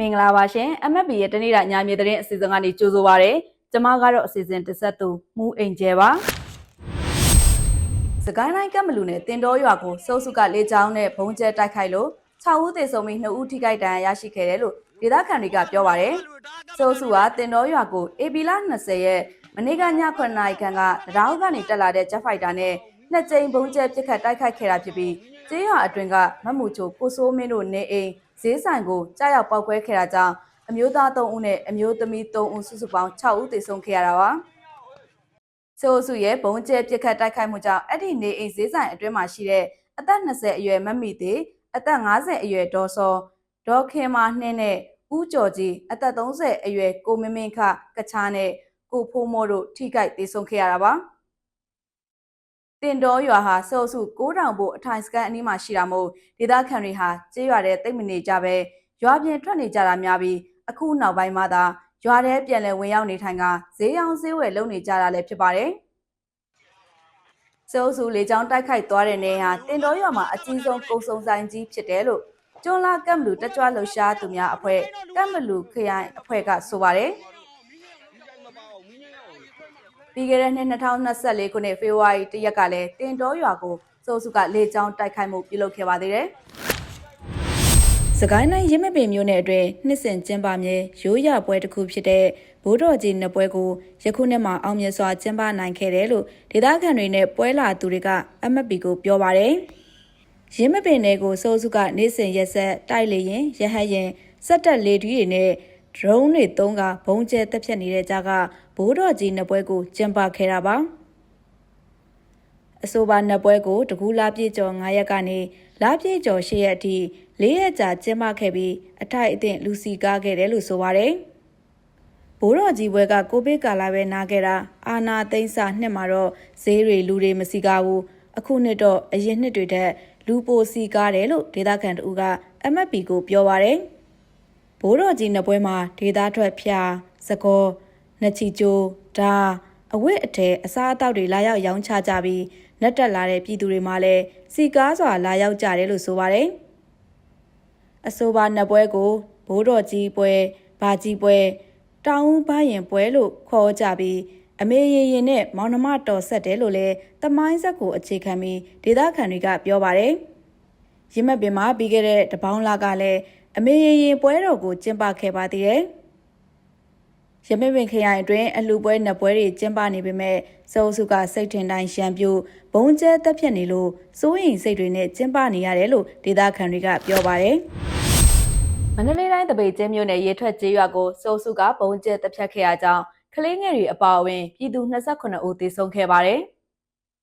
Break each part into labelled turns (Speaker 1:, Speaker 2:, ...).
Speaker 1: မင်္ဂလာပါရှင် MFB ရဲ့တနေ့တာညမြေသတင်းအစီအစဉ်ကနေကြိုဆိုပါရစေ။ကျွန်မကတော့အစီအစဉ်တစ်ဆက်သူမူအိမ်ကျဲပါ။စကိုင်းတိုင်းကပ်မလူနဲ့တင်တော်ရွာကိုစိုးစုကလေကြောင်းနဲ့ဘုံကျဲတိုက်ခိုက်လို့6ဦးသေဆုံးပြီး2ဦးထိခိုက်ဒဏ်ရာရရှိခဲ့တယ်လို့ဒေသခံတွေကပြောပါရယ်။စိုးစုကတင်တော်ရွာကို AB လ20ရဲ့မနေ့ကည9နာရီခန့်ကတရားဟုတ်ကနေတက်လာတဲ့ Jet Fighter နဲ့နှစ်ကြိမ်ဘုံကျဲပစ်ခတ်တိုက်ခိုက်ခဲ့တာဖြစ်ပြီးကျေးရွာအတွင်းကမမှုချိုကိုစိုးမင်းတို့နေအိမ် ဈေးဆိုင်ကိုကြားရောက်ပောက်ကွဲခဲ့တာကြောင့်အမျိုးသား3ဦးနဲ့အမျိုးသမီး3ဦးစုစုပေါင်း6ဦးသေဆုံးခဲ့ရတာပါ။ဆိုစုရဲ့ဘုံကျဲပစ်ခတ်တိုက်ခိုက်မှုကြောင့်အဲ့ဒီနေအိမ်ဈေးဆိုင်အတွင်းမှာရှိတဲ့အသက်20အရွယ်မတ်မီသေးအသက်50အရွယ်ဒေါ်စောဒေါ်ခင်မာနှင်းနဲ့ဦးကျော်ကြီးအသက်30အရွယ်ကိုမင်းမင်းခကချားနဲ့ကိုဖိုးမိုးတို့ထိခိုက်သေဆုံးခဲ့ရတာပါ။ တင်တော်ရွာဟာစောစု6000ဘို့အထိုင်စကန်အနီးမှာရှိတာမို့ဒေသခံတွေဟာကျေးရွာတဲ့တိတ်မနေကြပဲရွာပြင်ထွက်နေကြတာများပြီးအခုနောက်ပိုင်းမှာသာရွာထဲပြန်လည်ဝင်ရောက်နေထိုင်ကဈေးရောင်းဈေးဝယ်လုပ်နေကြတာလည်းဖြစ်ပါတယ်။စောစုလေကြောင်းတိုက်ခိုက်သွားတဲ့နေဟာတင်တော်ရွာမှာအကြီးဆုံးကုံစုံဆိုင်ကြီးဖြစ်တယ်လို့ကျွန်းလာကမ်ဘလူတက်ကြွလှူရှားသူများအဖွဲ့ကမ်ဘလူခရိုင်အဖွဲ့ကဆိုပါတယ်။ ပြီးခဲ့တဲ့နှစ်2024ခုနှစ်ဖေဖော်ဝါရီတရက်ကလည်းတင်တော်ရွာကိုစိုးစုကလေကြောင်းတိုက်ခိုက်မှုပြုလုပ်ခဲ့ပါသေးတယ်။စကိုင်းတိုင်းရင်းမပင်မြို့နယ်အတွင်းနှစ်စဉ်ကျင်းပမြဲရိုးရပွဲတစ်ခုဖြစ်တဲ့ဘိုးတော်ကြီးနှစ်ပွဲကိုယခုနှစ်မှာအောင်မြင်စွာကျင်းပနိုင်ခဲ့တယ်လို့ဒေသခံတွေနဲ့ပွဲလာသူတွေက MFP ကိုပြောပါတယ်။ရင်းမပင်နယ်ကိုစိုးစုက နေ့စဉ်ရက်ဆက်တိုက်လေရင်ရဟတ်ရင်စက်တက်လေထီးတွေနဲ့ drone တွေသုံးကဘုံကျဲတက်ဖြတ်နေတဲ့ကြားကဘိုးတော်ကြီးနှစ်ပွဲကိုကျင်းပခဲ့တာပါအဆိုပါနှစ်ပွဲကိုတကူလာပြည့်ကျော်9ရက်ကနေလာပြည့်ကျော်10ရက်အထိ၄ရက်ကြာကျင်းပခဲ့ပြီးအထိုက်အသင့်လူစီကားခဲ့တယ်လို့ဆိုပါတယ်ဘိုးတော်ကြီးဘွဲကကိုဗစ်ကာလပဲနားခဲ့တာအာနာသိန်းစာနှစ်မှာတော့ဈေးတွေလူတွေမစီကားဘူးအခုနှစ်တော့အရင်နှစ်တွေထက်လူပိုစီကားတယ်လို့ဒေသခံတို့က MFP ကိုပြောပါတယ် ဘိုးတော်ကြီးနှစ်ပွဲမှာဒေသထွက်ဖျားစကောနှချီကျိုးဓာအဝတ်အထည်အစားအသောက်တွေလာရောက်ရောင်းချကြပြီးလက်တက်လာတဲ့ပြည်သူတွေမှလည်းစီကားစွာလာရောက်ကြတယ်လို့ဆိုပါတယ်အဆိုပါနှစ်ပွဲကိုဘိုးတော်ကြီးပွဲဘာကြီးပွဲတောင်ဦးဘရင်ပွဲလို့ခေါ်ကြပြီးအမေရင်ရင်နဲ့မောင်နှမတော်ဆက်တယ်လို့လည်းတမိုင်းဆက်ကိုအခြေခံပြီးဒေသခံတွေကပြောပါတယ်ရင်းမပင်မှာပြီးခဲ့တဲ့တပေါင်းလာကလည်း အမေရင်ရင်ပွဲတော်ကိုကျင်းပခဲ့ပါသေးတယ်ရမင်းပင်ခရိုင်အတွင်းအလှပွဲနှစ်ပွဲတွေကျင်းပနေပေမဲ့စုံစုကစိတ်ထင်တိုင်းရှမ်းပြို့ဘုံကျဲတက်ဖြတ်နေလို့စိုးရင်စိတ်တွေနဲ့ကျင်းပနေရတယ်လို့ဒေသခံတွေကပြောပါတယ်။မန္တလေးတိုင်းတပိတ်ကျင်းမြို့နယ်ရေထွက်ကျေးရွာကိုစုံစုကဘုံကျဲတက်ဖြတ်ခဲ့ရကြောင်းကလေးငယ်တွေအပါအဝင်ပြည်သူ28ဦးသေဆုံးခဲ့ပါတယ်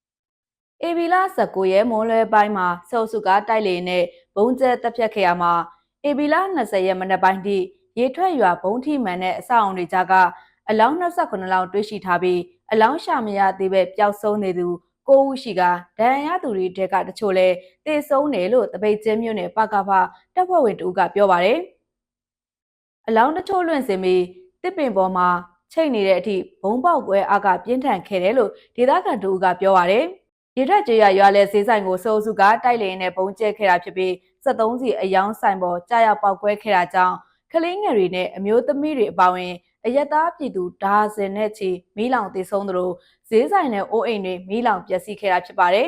Speaker 1: ။အေဘီလာ19ရဲ့မွန်လွဲပိုင်းမှာစုံစုကတိုက်လေနဲ့ဘုံကျဲတက်ဖြတ်ခဲ့ရမှာ အေဘီလာ20ရဲ့မနက်ပိုင်းထိရေထွက်ရွာဘုံထိမှန်တဲ့အဆောက်အုံတွေကြားကအလောင်း29လောင်းတွေ့ရှိထားပြီးအလောင်းရှာမရသေးပဲပျောက်ဆုံးနေသူကိုဦးရှိကဒဏ်ရာရသူတွေတဲကတချို့လဲတေဆုံးတယ်လို့တပိတ်ကျင်းမြို့နယ်ပကဖတပ်ဖွဲ့ဝင်တူကပြောပါတယ်။အလောင်းတချို့လွင့်စင်ပြီးတစ်ပင်ပေါ်မှာချိတ်နေတဲ့အထိဘုံပေါက်ကွဲအားကပြင်းထန်ခဲ့တယ်လို့ဒေသခံတူကပြောပါတယ်။ရေထက်ကျေးရွာရွာလဲဈေးဆိုင်ကိုစိုးစုကတိုက်လေနဲ့ဘုံကျဲခဲ့တာဖြစ်ပြီး 73စီအယောင်းဆိုင်ပေါ်ကြာရောက်ပေါက်ကွဲခဲ့တာကြောင့်ကလေးငယ်တွေနဲ့အမျိုးသမီးတွေအပါအဝင်အယက်သားပြည်သူဒါဇင်နဲ့ချီမီးလောင်သေဆုံးသလိုဈေးဆိုင်နဲ့အိုးအိမ်တွေမီးလောင်ပျက်စီးခဲ့တာဖြစ်ပါတယ်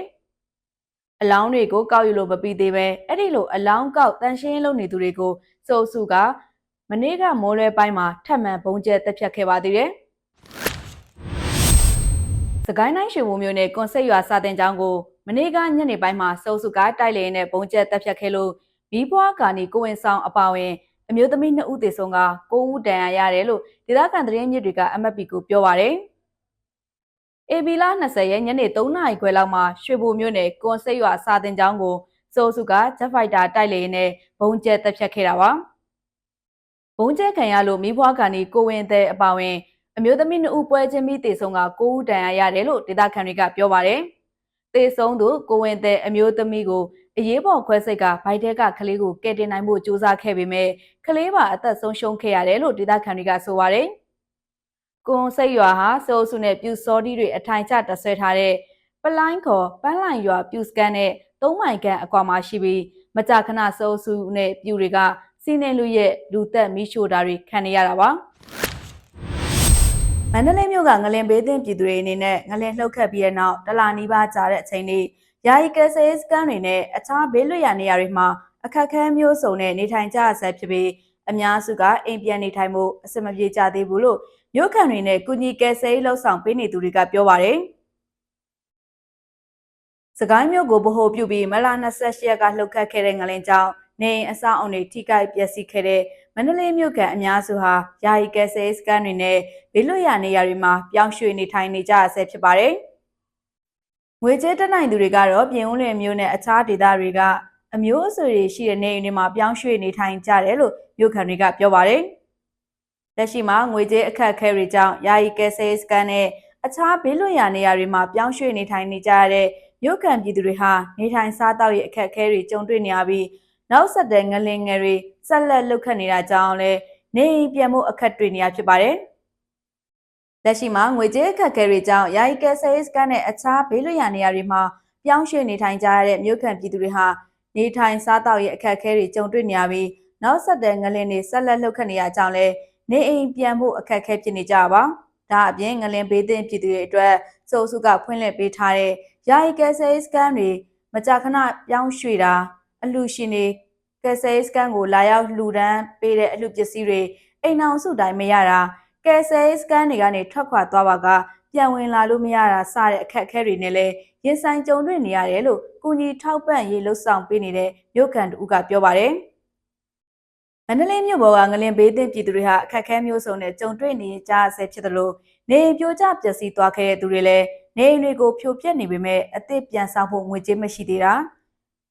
Speaker 1: ။အလောင်းတွေကိုကောက်ယူလို့မပြီးသေးပဲအဲ့ဒီလိုအလောင်းကောက်တန်ရှင်းလုပ်နေသူတွေကိုစိုးစုကမနေ့ကမိုးလွဲပိုင်းမှာထပ်မံဘုံကျဲတက်ဖြတ်ခဲ့ပါသေးတယ်။စကိုင်းတိုင်းရွှေဘုံမြို့နယ်ကွန်ဆက်ရွာစာတင်ကျောင်းကို မနေ့ကညနေပိုင်းမှာစိုးစုကတိုက်လေနဲ့ဘုံကျဲတက်ဖြတ်ခဲ့လို့မီးပွားကာနီကိုဝင်ဆောင်အပါဝင်အမျိုးသမီး2ဦးသေဆုံးက9ဦးဒဏ်ရာရတယ်လို့ဒေသခံသတင်းမြစ်တွေက MFP ကိုပြောပါရယ်။ AB လ20ရက်ညနေ3နာရီခွဲလောက်မှာရွှေဘိုမြို့နယ်ကွန်စိတ်ရွာစာတင်ကျောင်းကိုစိုးစုကဂျက်ဖိုက်တာတိုက်လေနဲ့ဘုံကျဲတက်ဖြတ်ခဲ့တာပါ။ဘုံကျဲခံရလို့မိဘွားကန်ဒီကိုဝင်တဲ့အပါဝင်အမျိုးသမီး2ဦးပွဲချင်းပြီးတေဆုံးက9ဦးဒဏ်ရာရတယ်လို့ဒေသခံတွေကပြောပါရယ်။ တေဆုံးသူကိုဝင်တဲ့အမျိုးသမီးကိုအရေးပေါ်ခွဲစိတ်ကဘိုက်တဲကကလေးကိုကယ်တင်နိုင်ဖို့ကြိုးစားခဲ့ပေမဲ့ကလေးပါအသက်ဆုံးရှုံးခဲ့ရတယ်လို့ဒေသခံတွေကဆိုပါတယ်။ကွန်စိတ်ရွာဟာစိုးစုနဲ့ပြူစောတီတွေအထိုင်ကျတဆွဲထားတဲ့ပလိုင်းခေါ်ပန်းလိုင်ရွာပြူစကန်နဲ့သုံးမိုင်ကန်အကွာမှာရှိပြီးမကြာခဏစိုးစုနဲ့ပြူတွေကဈစီးနှင်းလူရဲ့လူသက်မိရှို့တာတွေခံနေရတာပါ မန္တလေးမြို့ကငလင်ဘေးသင့်ပြည်သူတွေအနေနဲ့ငလင်လှုပ်ခတ်ပြီးတဲ့နောက်တလာနီးပါးကြာတဲ့အချိန်လေးယာယီကယ်ဆယ်ရေးစခန်းတွေနဲ့အခြားဘေးလွတ်ရာနေရာတွေမှာအခက်အခဲမျိုးစုံနဲ့နေထိုင်ကြရဆဲဖြစ်ပြီးအများစုကအိမ်ပြန်နေထိုင်မှုအဆင်မပြေကြသေးဘူးလို့မြို့ခံတွေနဲ့ကုညီကယ်ဆယ်ရေးလှုပ်ဆောင်ပေးနေသူတွေကပြောပါတယ်။စကိုင်းမြို့ကိုဗဟိုပြုပြီးမလာ28ရက်ကလှုပ်ခတ်ခဲ့တဲ့ငလင်ကြောင့် နေအိမ်အဆောက်အုံတွေထိခိုက်ပျက်စီးခဲ့တဲ့မန္တလေးမြို့ကအများစုဟာယာယီကယ်ဆယ်ရေးစခန်းတွေနဲ့ဘေးလွတ်ရာနေရာတွေမှာပြောင်းရွှေ့နေထိုင်နေကြရဆဲဖြစ်ပါတယ်။ငွေကြေးတက်နိုင်သူတွေကတော့ပြင်ဦးလွင်မြို့နဲ့အခြားဒေသတွေကအမျိုးအဆွေတွေရှိတဲ့နေအိမ်တွေမှာပြောင်းရွှေ့နေထိုင်ကြတယ်လို့မြို့ခံတွေကပြောပါတယ်။လက်ရှိမှာငွေကြေးအခက်အခဲတွေကြောင့်ယာယီကယ်ဆယ်ရေးစခန်းနဲ့အခြားဘေးလွတ်ရာနေရာတွေမှာပြောင်းရွှေ့နေထိုင်နေကြရတဲ့မြို့ခံပြည်သူတွေဟာနေထိုင်စားသောက်ရေးအခက်အခဲတွေကြုံတွေ့နေရပြီး နောက်ဆက်တဲ့ငလင်ငယ်တွေဆက်လက်လှုပ်ခတ်နေတာကြောင့်လည်းနေအိမ်ပြန်မှုအခက်တွေ့နေရဖြစ်ပါတယ်။လက်ရှိမှာငွေကြေးအခက်အခဲတွေကြောင့်ယာယီကယ်ဆယ်ရေးစခန်းနဲ့အခြားဘေးလွတ်ရာနေရာတွေမှာပြောင်းရွှေ့နေထိုင်ကြရတဲ့မြို့ခံပြည်သူတွေဟာနေထိုင်စားသောက်ရေးအခက်အခဲတွေကြုံတွေ့နေရပြီးနောက်ဆက်တဲ့ငလင်တွေဆက်လက်လှုပ်ခတ်နေရကြောင်းလည်းနေအိမ်ပြန်မှုအခက်အခဲဖြစ်နေကြပါ။ဒါအပြင်ငလင်ဘေးသင့်ပြည်သူတွေအတွက်စိုးစုကဖွင့်လှစ်ပေးထားတဲ့ယာယီကယ်ဆယ်ရေးစခန်းတွေမကြာခဏပြောင်းရွှေ့တာ အလှရှင်တွေကယ်ဆယ်ရေးစခန်းကိုလာရောက်လှူဒန်းပေးတဲ့အလှပစ္စည်းတွေအိမ်အောင်စုတိုင်းမရတာကယ်ဆယ်ရေးစခန်းတွေကနေထွက်ခွာသွားပါကပြန်ဝင်လာလို့မရတာစတဲ့အခက်အခဲတွေနဲ့လည်းရင်ဆိုင်ကြုံတွေ့နေရတယ်လို့ကုညီထောက်ပံ့ရေးလှုပ်ဆောင်ပေးနေတဲ့မြို့ကန်တူကပြောပါတယ်မန္တလေးမြို့ပေါ်ကငလင်ဘေးသင့်ပြည်သူတွေဟာအခက်အခဲမျိုးစုံနဲ့ကြုံတွေ့နေကြဆဲဖြစ်သလိုနေအိမ်ပြိုကျပျက်စီးသွားခဲ့တဲ့သူတွေလည်းနေအိမ်တွေကိုဖြိုဖျက်နေပေမဲ့အသစ်ပြန်ဆောင်ဖို့ငွေကြေးမရှိသေးတာ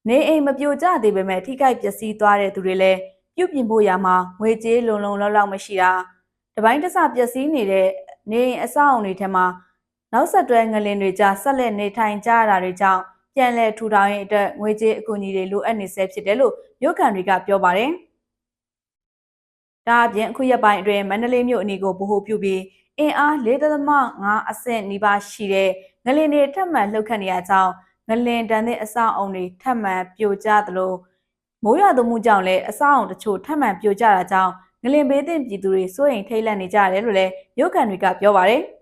Speaker 1: နေအိမ်မပြိုကျသေးပေမဲ့ထိခိုက်ပျက်စီးသွားတဲ့သူတွေလည်းပြုတ်ပြင်ဖို့ရမှာငွေကြေးလုံလုံလောက်လောက်မရှိတာတပိုင်းတစပျက်စီးနေတဲ့နေအိမ်အဆောက်အုံတွေထဲမှာနောက်ဆက်တွဲငလင်တွေကြားဆက်လက်နေထိုင်ကြရတာတွေကြောင့်ပြန်လည်ထူထောင်ရေးအတွက်ငွေကြေးအကူအညီတွေလိုအပ်နေဆဲဖြစ်တယ်လို့မြို့ခံတွေကပြောပါတယ်။ဒါအပြင်အခုရက်ပိုင်းအတွင်းမန္တလေးမြို့အနီးကိုဗဟိုပြုပြီးအင်အား4.5အဆင့်နီးပါးရှိတဲ့ငလင်တွေထပ်မံလှုပ်ခတ်နေရကြောင်း ငလင်တန်တဲ့အဆောက်အုံတွေထပ်မံပြိုကျသလိုမိုးရွာသွန်းမှုကြောင့်လည်းအဆောက်အုံတချို့ထပ်မံပြိုကျတာကြောင့်ငလင်ဘေးသင့်ပြည်သူတွေစိုးရိမ်ထိတ်လန့်နေကြရတယ်လို့လည်းမြို့ခံတွေကပြောပါတယ်။